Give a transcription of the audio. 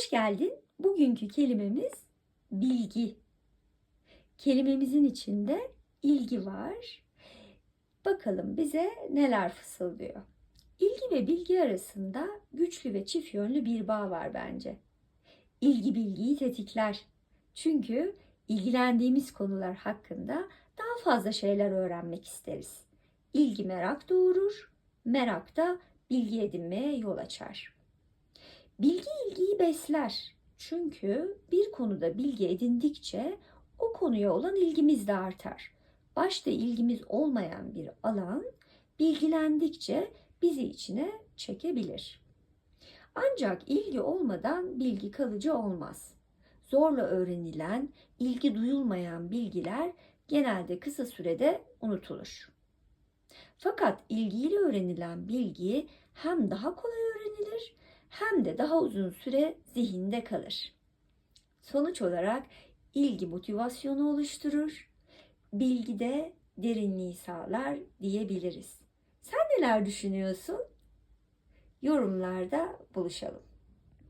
Hoş geldin. Bugünkü kelimemiz bilgi. Kelimemizin içinde ilgi var. Bakalım bize neler fısıldıyor. İlgi ve bilgi arasında güçlü ve çift yönlü bir bağ var bence. İlgi bilgiyi tetikler. Çünkü ilgilendiğimiz konular hakkında daha fazla şeyler öğrenmek isteriz. İlgi merak doğurur, merak da bilgi edinmeye yol açar. Bilgi ilgiyi besler. Çünkü bir konuda bilgi edindikçe o konuya olan ilgimiz de artar. Başta ilgimiz olmayan bir alan bilgilendikçe bizi içine çekebilir. Ancak ilgi olmadan bilgi kalıcı olmaz. Zorla öğrenilen, ilgi duyulmayan bilgiler genelde kısa sürede unutulur. Fakat ilgiyle öğrenilen bilgi hem daha kolay öğrenilir hem de daha uzun süre zihinde kalır. Sonuç olarak ilgi motivasyonu oluşturur, bilgi de derinliği sağlar diyebiliriz. Sen neler düşünüyorsun? Yorumlarda buluşalım.